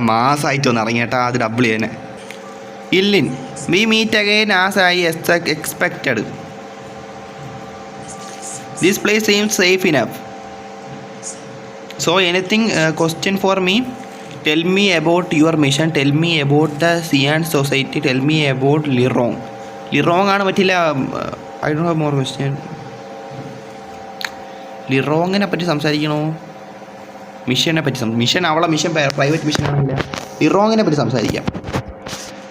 മാസമായിട്ട് ഒന്ന് ഇറങ്ങിയേട്ടാ അത് ഡബിൾ തന്നെ Ilin we meet again as I expected this place same safe enough so anything question for me tell me about your mission tell me about the Xian society tell me about Lirong Lirong ആണ് പറ്റില്ല I do have more question ലിറോങ്ങിനെ പറ്റി സംസാരിക്കണോ? മിഷനെ പറ്റി mission അവളെ mission private mission ആണെങ്കിൽ ലിറോങ്ങിനെ പറ്റി സംസാരിക്കാം.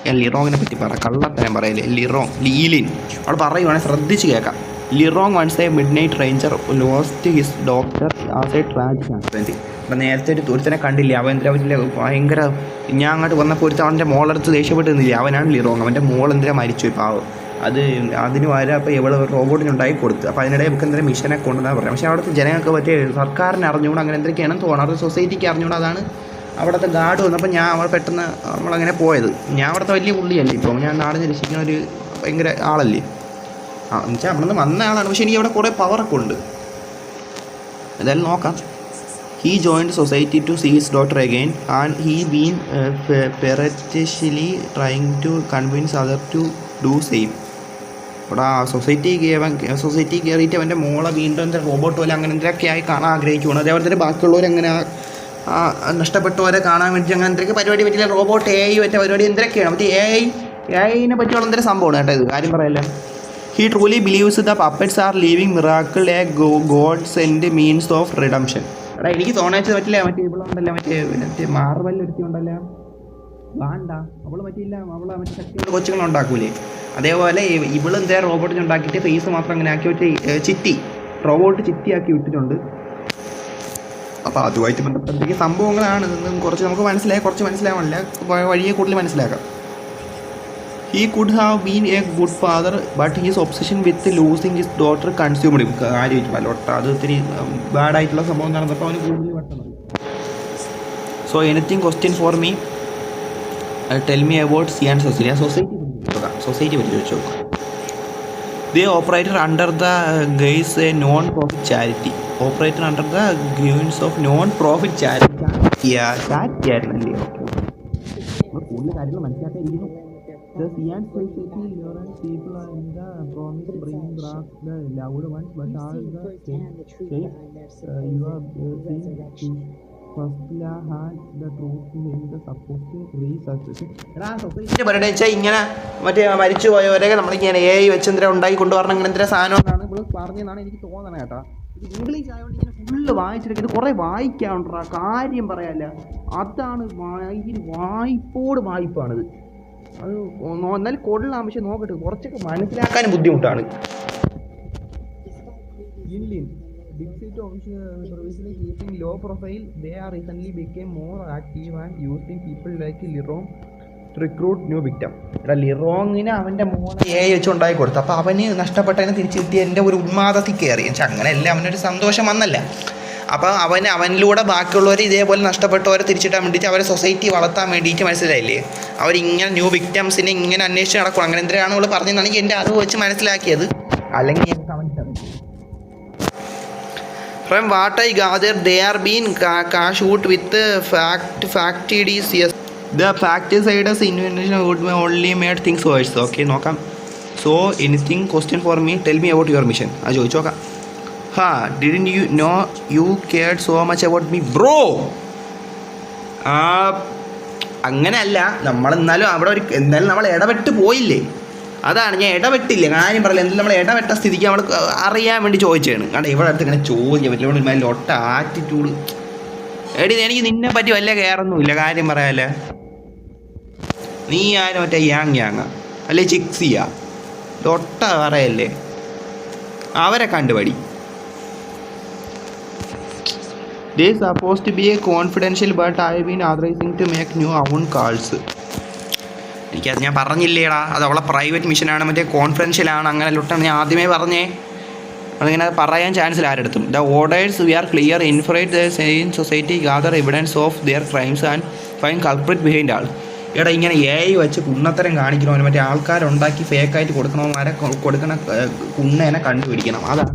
ഞാൻ ലിറോങ്ങിനെ പറ്റി പറ കള്ളത്തരം പറയല്ലേ ലിറോങ് ലീലിൻ. അവൾ പറയുവാണെങ്കിൽ ശ്രദ്ധിച്ച് കേൾക്കാം. Lirong once a midnight ranger lost his doctor as a tragic accident അപ്പം നേരത്തെ ഒരു ഒരുത്തനെ കണ്ടില്ലേ? അവൻ എന്തിനാ പറ്റില്ല ഭയങ്കര ഞാൻ അങ്ങോട്ട് വന്നപ്പോൾ ഒരുത്തവന്റെ മോളെടുത്ത് ദേഷ്യപ്പെട്ട് നിന്നില്ല അവനാണ് ലിറോങ്. അവന്റെ മോൾ എന്തിനാ മരിച്ചു ഇപ്പോൾ അത് അതിന് വരെ അപ്പോൾ ഇവിടെ റോബോട്ടിന് ഉണ്ടാക്കി കൊടുത്തു. അപ്പോൾ അതിനിടെ ഇവർക്ക് എന്തെങ്കിലും മിഷനെ കൊണ്ടുവന്നാൽ പറയാം പക്ഷേ അവിടുത്തെ ജനങ്ങൾക്ക് പറ്റിയ സർക്കാരിന് അറിഞ്ഞുകൊണ്ട് അങ്ങനെ എന്തൊക്കെയാണ് തോന്നുന്നത് അവിടുത്തെ സൊസൈറ്റിക്ക് അറിഞ്ഞുകൊണ്ട് അതാണ് അവിടുത്തെ ഗാർഡ് വന്നപ്പോൾ ഞാൻ അവിടെ പെട്ടെന്ന് നമ്മളങ്ങനെ പോയത്. ഞാൻ അവിടുത്തെ വലിയ പുള്ളിയല്ലേ ഇപ്പോൾ ഞാൻ നാടിനെ രക്ഷിക്കുന്ന ഒരു ഭയങ്കര ആളല്ലേ. ആ എന്നുവെച്ചാൽ അവിടെ നിന്ന് വന്ന ആളാണ്. പക്ഷേ എനിക്ക് അവിടെ കുറേ പവറൊക്കെ ഉണ്ട്. എന്തായാലും നോക്കാം. He joined society to see his daughter again and he been പെററ്റിഷ്യലി trying to convince other to do same ഇവിടെ സൊസൈറ്റി സൊസൈറ്റി സൊസൈറ്റി കയറിയിട്ട് അവന്റെ മോളെ വീണ്ടും എന്താ റോബോട്ട് പോലെ അങ്ങനെ എന്തൊക്കെ ആയി കാണാൻ ആഗ്രഹിക്കുകയാണ് അതേപോലെ തന്നെ ബാക്കിയുള്ളവർ ആ നഷ്ടപ്പെട്ടവരെ കാണാൻ വേണ്ടി അങ്ങനെ എന്തൊക്കെ പരിപാടി പറ്റില്ല. റോബോട്ട് എ ഐ പറ്റിയ പരിപാടി എന്തൊക്കെയാണ്? മറ്റേ എ ഐ എ ഐനെ പറ്റിയുള്ള എന്തൊരു സംഭവമാണ് കേട്ടോ ഇത്? കാര്യം പറയല്ല. He truly believes the puppets are leaving miracle a go God send means of redemption എടാ എനിക്ക് തോന്നാച്ചത് പറ്റില്ല. മറ്റേ ഇവളുണ്ടല്ലോ മറ്റേ മറ്റേ മാർബൽ ഒരുത്തി ഉണ്ടല്ലോ. വേണ്ട. അവൾ പറ്റിയില്ല. അവൾ മറ്റേ ശക്തിയുള്ള കൊച്ചുങ്ങൾ ഉണ്ടാക്കൂലേ? അതേപോലെ ഇവൾ എന്താ റോബോട്ടിന് ഉണ്ടാക്കിയിട്ട് ഫേസ് മാത്രം അങ്ങനെ ആക്കി വെച്ച് ചിറ്റി. റോബോട്ട് ചിറ്റിയാക്കി വിട്ടിട്ടുണ്ട്. അപ്പോൾ അതുമായിട്ട് ബന്ധപ്പെട്ട സംഭവങ്ങളാണ് ഇതൊന്നും കുറച്ച് നമുക്ക് മനസ്സിലായി കുറച്ച് മനസ്സിലാവണില്ല വഴിയെ കൂടുതൽ മനസ്സിലാക്കാം. He could have been a good father but he's obsession with losing his daughter consumed കാര്യം പലോട്ട അത് ഒത്തിരി ബാഡായിട്ടുള്ള സംഭവം നടന്നപ്പോൾ അവന് കൂടുതൽ പെട്ടെന്ന്. So anything question for me tell me about Xian society society society പറ്റി ചോദിച്ചു നോക്കാം. The operator under the guise a non profit charity operator under the gains of non profit charity charity ആയിരുന്നല്ലേ okay കൂടുതൽ കാര്യങ്ങൾ മനസ്സിലാക്കാതിരിക്കുന്നു. The Sian society learns people are in the bring back the loud ones, but all uh, you are uh, seen വെച്ചാൽ ഇങ്ങനെ മറ്റേ മരിച്ചു പോയവരൊക്കെ നമ്മളിങ്ങനെ A I വെച്ച് എന്തിനാ ഉണ്ടാക്കി കൊണ്ടുവരണം ഇങ്ങനെ എന്തിനാ സാധനം എന്നാണ് നമ്മൾ പറഞ്ഞതെന്നാണ് എനിക്ക് തോന്നണേ കേട്ടോ. ഇത് ഇംഗ്ലീഷ് ആയതുകൊണ്ട് ഇങ്ങനെ ഫുള്ള് വായിച്ചെടുക്കുന്നത് കുറേ വായിക്കാനുണ്ടാ കാര്യം പറയാല്ല അതാണ് ഭയങ്കര വായ്പോട് വായ്പാണിത്. അത് എന്നാലും കൊള്ളാം പക്ഷെ നോക്കട്ടെ കുറച്ചൊക്കെ മനസ്സിലാക്കാനും ബുദ്ധിമുട്ടാണ്. Inlin. Big to official services keeping low profile. They are recently became more active and using people like Lirong recruit new victim എടാ ലിറോങ്ങിന് അവന്റെ മോനെ എ വെച്ച് ഉണ്ടാക്കി കൊടുത്തു. അപ്പോൾ അവന് നഷ്ടപ്പെട്ടതിനെ തിരിച്ചു കിട്ടി. എന്റെ ഒരു ഉന്മാദത്തിൽ കയറി പക്ഷെ അങ്ങനെയല്ല. അവനൊരു സന്തോഷം വന്നല്ല. അപ്പോൾ അവൻ അവനിലൂടെ ബാക്കിയുള്ളവർ ഇതേപോലെ നഷ്ടപ്പെട്ടവരെ തിരിച്ചിട്ടാൻ വേണ്ടിയിട്ട് അവരെ സൊസൈറ്റി വളർത്താൻ വേണ്ടിയിട്ട് മനസ്സിലായില്ലേ? അവരിങ്ങനെ ന്യൂ വിക്ടംസിനെ ഇങ്ങനെ അന്വേഷിച്ച് നടക്കും അങ്ങനെ എന്തിനാണ് അവൾ പറഞ്ഞതെന്നാണ് എന്റെ അറിവ് വെച്ച് മനസ്സിലാക്കിയത്. അല്ലെങ്കിൽ Gather, they are being ca- cashed with uh, fact factities. Yes. The facticides invention would be only made things worse. Okay, നോക്കാം so anything question for me tell me about your mission അത് ചോദിച്ചു നോക്കാം ഹാ didn't you know you care so much about me bro ആ അങ്ങനെയല്ല നമ്മളെന്നാലും അവിടെ ഒരു എന്തായാലും നമ്മൾ ഇടപെട്ട് പോയില്ലേ അതാണ് ഞാൻ ഇടപെട്ടില്ല. കാര്യം പറയില്ല. എന്തെങ്കിലും നമ്മൾ ഇടപെട്ട സ്ഥിതിക്ക് നമ്മൾ അറിയാൻ വേണ്ടി ചോദിച്ചതാണ്. കാരണം ഇവിടെ അടുത്ത് ഇങ്ങനെ ചോദിക്കാൻ പറ്റില്ല ഇവിടെ ഒരുമാതിരി ഒട്ട ആറ്റിറ്റ്യൂഡ് എടി എനിക്ക് നിന്നെ പറ്റി വല്ല കയറൊന്നുമില്ല. കാര്യം പറയാല്ലേ? നീ ആരും മറ്റേ യാങ് യാങ്ങ അല്ലെ ചിക്സിയ ഒട്ട പറയല്ലേ? അവരെ കണ്ടുപടി. They suppose to be a confidential but I been authorizing to make new അവൺ calls എനിക്കത് ഞാൻ പറഞ്ഞില്ലേടാ. അത് അവളെ പ്രൈവറ്റ് മിഷനാണ് മറ്റേ കോൺഫിഡൻഷ്യലാണ് അങ്ങനെ ലൊട്ടാണ് ഞാൻ ആദ്യമേ പറഞ്ഞേ. അതിങ്ങനെ പറയാൻ ചാൻസ് ഇല്ല ആരെടുത്തും the orders we are clear infiltrate the same society gather evidence of their crimes and find culprit behind all എടാ ഇങ്ങനെ എ ഐ വെച്ച് കുണ്ണത്തരം കാണിക്കണവന് മറ്റേ ആൾക്കാരുണ്ടാക്കി ഫേക്കായിട്ട് കൊടുക്കണമാരെ കൊടുക്കണ കുണ്ണേനെ കണ്ടുപിടിക്കണം. അതാണ്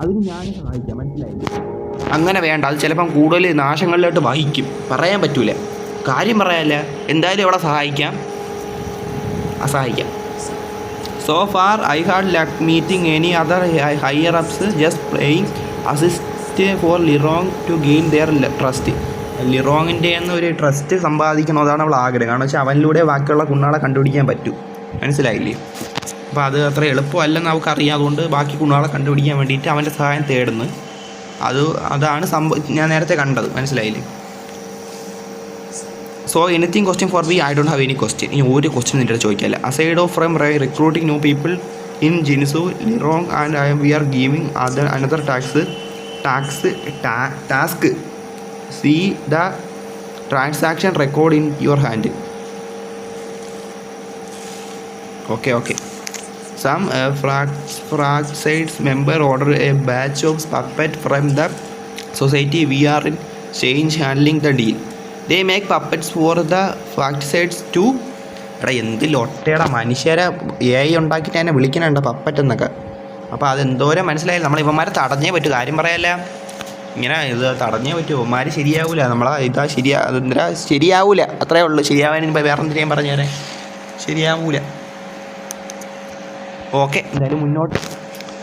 അതിന് ഞാൻ സഹായിക്കാം. മനസ്സിലായില്ല? അങ്ങനെ വേണ്ട. അത് ചിലപ്പം കൂടുതൽ നാശങ്ങളിലോട്ട് വഹിക്കും. പറയാൻ പറ്റൂല. കാര്യം പറയാല്ല. എന്തായാലും ഇവിടെ സഹായിക്കാം? അസഹായിക്കാം. So far I had luck meeting any other higher ups just playing assist for Lirong to gain their trust ലിറോങ്ങിന്റെ ഒരു ട്രസ്റ്റ് സമ്പാദിക്കണം അതാണ് അവൾ ആഗ്രഹം. കാരണം വെച്ചാൽ അവനിലൂടെ ബാക്കിയുള്ള കുണ്ണാളെ കണ്ടുപിടിക്കാൻ പറ്റും. മനസ്സിലായില്ലേ? അപ്പോൾ അത് അത്ര എളുപ്പമല്ലെന്ന് അവൾക്കറിയാം അതുകൊണ്ട് ബാക്കി കുണ്ണാളെ കണ്ടുപിടിക്കാൻ വേണ്ടിയിട്ട് അവന്റെ സഹായം തേടുന്നു. അത് അതാണ് സംഭവം ഞാൻ നേരത്തെ കണ്ടത്. മനസ്സിലായില്ലേ? So anything question for be I don't have any question ഇനി ഒരു ക്വസ്റ്റ്യൻ നിന്റെ ചോദിക്കാല്ല aside of from recruiting new people in Jinsu Lirong and I we are giving other another tax tax task see the transaction record in your hand okay okay some fraxides member order a batch of puppet from the society we are in change handling the deal they make puppets for the factisides to എടാ എന്ത് ലൊട്ടയുടെ മനുഷ്യരെ A I ഉണ്ടാക്കിയിട്ട് എന്നെ വിളിക്കണുണ്ട് puppet എന്നൊക്കെ. അപ്പോൾ അതെന്തോരം മനസ്സിലായി. നമ്മൾ ഇവന്മാരെ തടഞ്ഞേ പറ്റൂ. കാര്യം പറയല്ല. ഇങ്ങനെ ഇത് തടഞ്ഞേ പറ്റൂ. ഇവന്മാർ ശരിയാവൂല. നമ്മളെ ഇതാ ശരിയാ അതെന്താ ശരിയാവൂല. അത്രേ ഉള്ളൂ. ശരിയാവാൻ ഇനി വേറെ എന്തിനേയും പറഞ്ഞേരെ ശരിയാവൂല. ഓക്കെ എന്തായാലും മുന്നോട്ട്.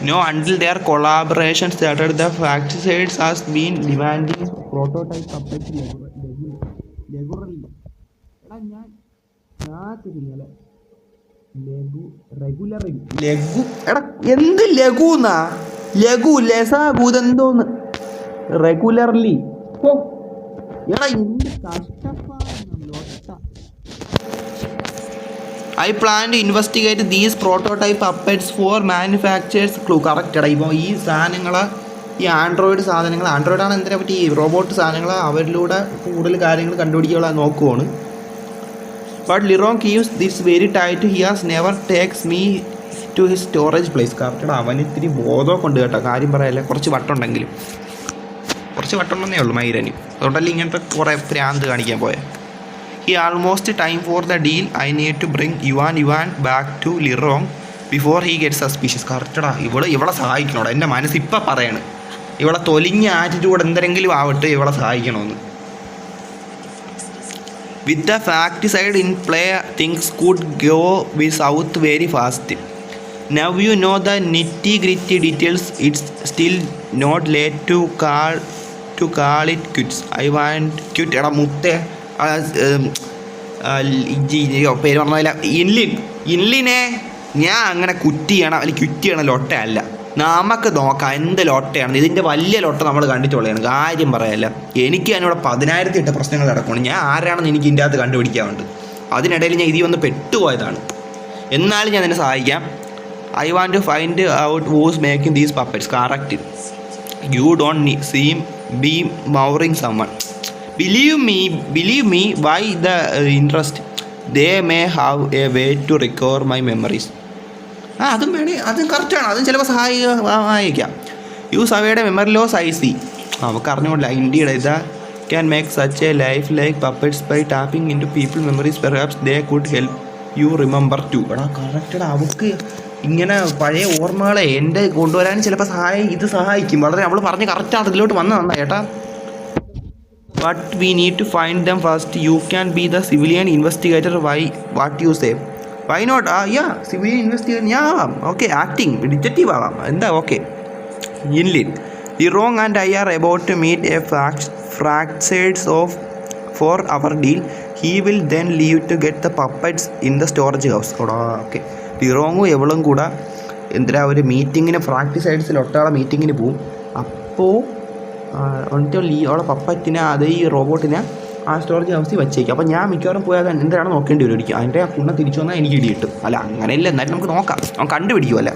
No until their collaboration started the factsides has been demanding prototype puppet regularly എടാ ഞാൻ ഞാത്തിരിങ്ങലെ ലഘു റെഗുലർ ലഘു? എടാ എന്ത് ലഘു എന്നാ ലഘു ലസാഗു ഇതെന്തോന്ന് റെഗുലർലി ഓ എടാ എന്ത് കഷ്ടപ്പാടാണ് I plan to investigate these prototype updates for manufacturers clue correct ഇപ്പോൾ ഈ സാധനങ്ങൾ ഈ ആൻഡ്രോയിഡ് സാധനങ്ങൾ ആൻഡ്രോയിഡാണ് എന്തിനെ പറ്റി? ഈ റോബോട്ട് സാധനങ്ങൾ അവരിലൂടെ കൂടുതൽ കാര്യങ്ങൾ കണ്ടുപിടിക്കുക നോക്കുവാണ്. But Lirong keeps this very tight he has never takes me to his storage place correct അവൻ ഇത്തിരി ബോധമൊക്കെ ഉണ്ട് കേട്ടോ. കാര്യം പറയല്ല കുറച്ച് വട്ടുണ്ടെങ്കിലും. കുറച്ച് വട്ടുണ്ടെന്നേ ഉള്ളൂ മൈരന്. അതുകൊണ്ടല്ലേ ഇങ്ങനത്തെ കുറേ പ്രാന്ത് കാണിക്കാൻ പോയത് he almost time for the deal I need to bring Yuan Yuan back to Lirong before he get suspicious കറക്റ്റടാ ഇവൾ ഇവളെ സഹായിക്കണോടാ. എന്റെ മനസ്സ് ഇപ്പം പറയാണ്. ഇവളെ തൊലിഞ്ഞ ആറ്റിറ്റ്യൂഡ് എന്തെങ്കിലും ആവട്ടെ ഇവളെ സഹായിക്കണമെന്ന് with the fact side in play things could go we south very fast now you know the nitty gritty details it's still not late to call to call it quits I want quit എടാ മുത്തേ. പേര് പറഞ്ഞില്ല ഇൻലിൻ ഇൻലിനെ ഞാൻ അങ്ങനെ കുറ്റി ചെയ്യണം അല്ലെങ്കിൽ quit ചെയ്യണ ലൊട്ട നമുക്ക് നോക്കാം എന്ത് ലോട്ടയാണ് ഇതിന്റെ വലിയ ലോട്ട നമ്മൾ കണ്ടിട്ടുള്ളതാണ്. കാര്യം പറയല്ല. എനിക്ക് അതിനോട് പതിനായിരത്തി എട്ട് പ്രശ്നങ്ങൾ കിടക്കണം ഞാൻ ആരാണെന്ന് എനിക്ക് ഇതിന്റെ അകത്ത് കണ്ടുപിടിക്കാറുണ്ട് അതിനിടയിൽ ഞാൻ ഇതിൽ വന്ന് പെട്ടുപോയതാണ്. എന്നാലും ഞാൻ നിന്നെ സഹായിക്കാം. I want to find out who's making these puppets correct you don't seem be mourning summon believe me believe me why the interest they may have a way to recover my memories ആ അതും വേണേ. അതും കറക്റ്റാണ് അതും ചിലപ്പോൾ സഹായിക്കാം use അവയുടെ memory loss I C നമുക്ക് അറിഞ്ഞുകൊണ്ടില്ല ഇന്ത്യയുടെ ഇതാ. Can make such a life like puppets by tapping in to people memories perhaps they could help you remember to എടാ. കറക്റ്റഡ് അവൾക്ക് ഇങ്ങനെ പഴയ ഓർമ്മകളെ എന്റെ കൊണ്ടുവരാൻ ചിലപ്പോൾ സഹായി ഇത് സഹായിക്കും. വളരെ അവൾ പറഞ്ഞ് കറക്റ്റാണ് ഇതിലോട്ട് വന്നത് നന്നാ ചേട്ടാ but we need to find them first you can be the civilian investigator why what you say why not ആ യാ സിവിലിയൻ ഇൻവെസ്റ്റിഗേഷൻ ഞാൻ ഓക്കെ ആക്ടിങ് ഡിറ്റക്റ്റീവ് ആവാം. എന്താ? Okay ഇൻലിൻ the wrong and I are about to meet a fracs fractures of for our deal he will then leave to get the puppets in the storage house ഓടാ ദി റോങ്ങും എവളും കൂടെ. എന്തിനാ ഒരു മീറ്റിങ്ങിന് പ്രാക്ടീസ് സൈഡ്സിൽ ഒട്ടാളെ മീറ്റിങ്ങിന് പോവും? അപ്പോൾ എന്നിട്ട് ലീ അവളെ പപ്പറ്റിനെ അത് ഈ റോബോട്ടിനെ ആ സ്റ്റോറേജ് ഹൗസിൽ വെച്ചേക്കും. അപ്പോൾ ഞാൻ മിക്കവാറും പോയാൽ എന്തിനാണ് നോക്കേണ്ടി വരും? ഒരിക്കലും അതിന്റെ ആ കുണ്ണ തിരിച്ചു വന്നാൽ എനിക്ക് ഇടി കിട്ടും. അല്ല അങ്ങനെയല്ല. എന്നാലും നമുക്ക് നോക്കാം. അവൻ കണ്ടുപിടിക്കുമല്ല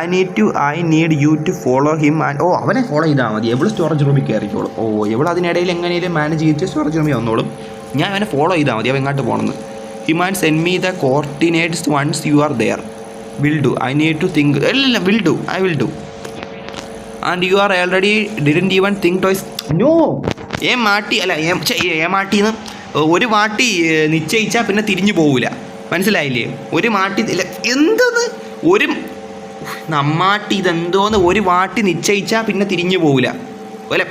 I need to I need you to follow him and ഓ അവനെ ഫോളോ ചെയ്താൽ മതി. എവിടെ സ്റ്റോറേജ് റൂമിൽ കയറിക്കോളും ഓ എവിടെ അതിനിടയിൽ എങ്ങനെയും മാനേജ് ചെയ്തിട്ട് സ്റ്റോറേജ് റൂമിൽ വന്നോളും. ഞാൻ അവനെ ഫോളോ ചെയ്താൽ മതി. അവൻ എങ്ങോട്ട് പോകണമെന്ന് him and send me the coordinates once you are there will do I need to think ഇല്ല will do I will do and you are already didn't even think toys no ഏ മാട്ടി അല്ല ഏ മാട്ടി എന്ന് ഒരു മാട്ടി നിശ്ചയിച്ചാൽ പിന്നെ തിരിഞ്ഞു പോവില്ല മനസ്സിലായില്ലേ? ഒരു മാട്ടി എന്തത് ഒരു നമ്മാട്ടി ഇതെന്തോന്ന് ഒരു വാട്ടി നിശ്ചയിച്ചാൽ പിന്നെ തിരിഞ്ഞു പോവില്ല അല്ല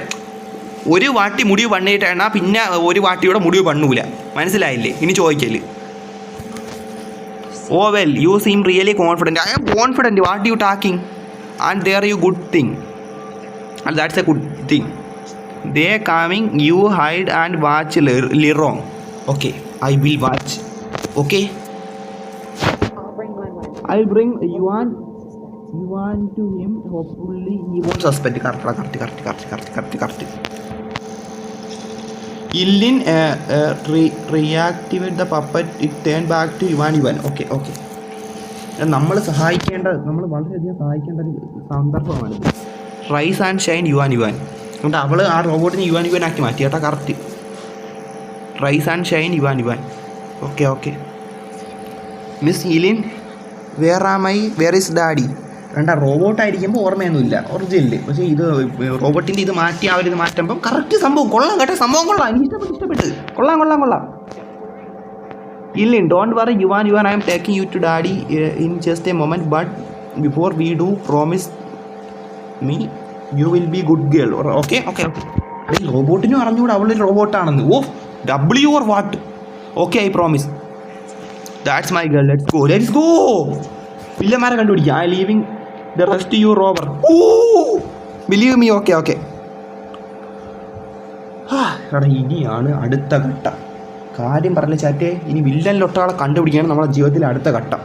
ഒരു വാട്ടി മുടിവ് പണിയിട്ടാണ് പിന്നെ ഒരു വാട്ടിയുടെ മുടിവ് പണ്ണൂല. മനസ്സിലായില്ലേ? ഇനി ചോദിക്കൽ. ഓ well you seem really confident I am confident what you talking and there you good thing. And that's a good thing. They coming you hide and watch Lirong okay I will watch okay I bring you an you an to him hopefully he won't suspend correct correct correct correct correct correct correct Ilin reactivate the puppet it turn back to Yuan Yuan okay okay നമ്മൾ സഹായിക്കേണ്ട നമ്മൾ വളരെയധികം സഹായിക്കേണ്ട ഒരു സന്ദർഭമാണ് rise and shine Yuan Yuan അതുകൊണ്ട് അവൾ ആ റോബോട്ടിനെ യുവാൻ യുവാൻ ആക്കി മാറ്റി. കേട്ടോ correct rise and shine Yuan Yuan. Okay okay. Miss Ilin where ah my where is daddy വേണ്ട റോബോട്ടായിരിക്കുമ്പോൾ ഓർമ്മയൊന്നുമില്ല. ഒറിജിനൽ പക്ഷേ ഇത് റോബോട്ടിന്റെ ഇത് മാറ്റി ആ ഒരു ഇത് മാറ്റുമ്പം കറക്റ്റ് സംഭവം. കൊള്ളാം കേട്ടോ സംഭവം കൊള്ളാം. എനിക്ക് ഇഷ്ടപ്പെട്ട് ഇഷ്ടപ്പെട്ട്. കൊള്ളാം കൊള്ളാം കൊള്ളാം. ഇല്ല don't worry Yuan Yuan I'm taking you to daddy in just a moment but before we do promise me you will be good girl okay okay okay റോബോട്ടിനും അറിഞ്ഞുകൂടെ അവളൊരു റോബോട്ടാണെന്ന്. ഓ W or what okay I promise that's my girl let's go let's go വില്ലന്മാരെ കണ്ടുപിടിക്കുക I leaving the rest you robber oh believe me okay okay ഇനിയാണ് അടുത്ത ഘട്ടം. കാര്യം പറഞ്ഞ ചാറ്റേ ഇനി വില്ലൻ ലൊട്ടാളെ കണ്ടുപിടിക്കുകയാണ് നമ്മുടെ ജീവിതത്തിലെ അടുത്ത ഘട്ടം.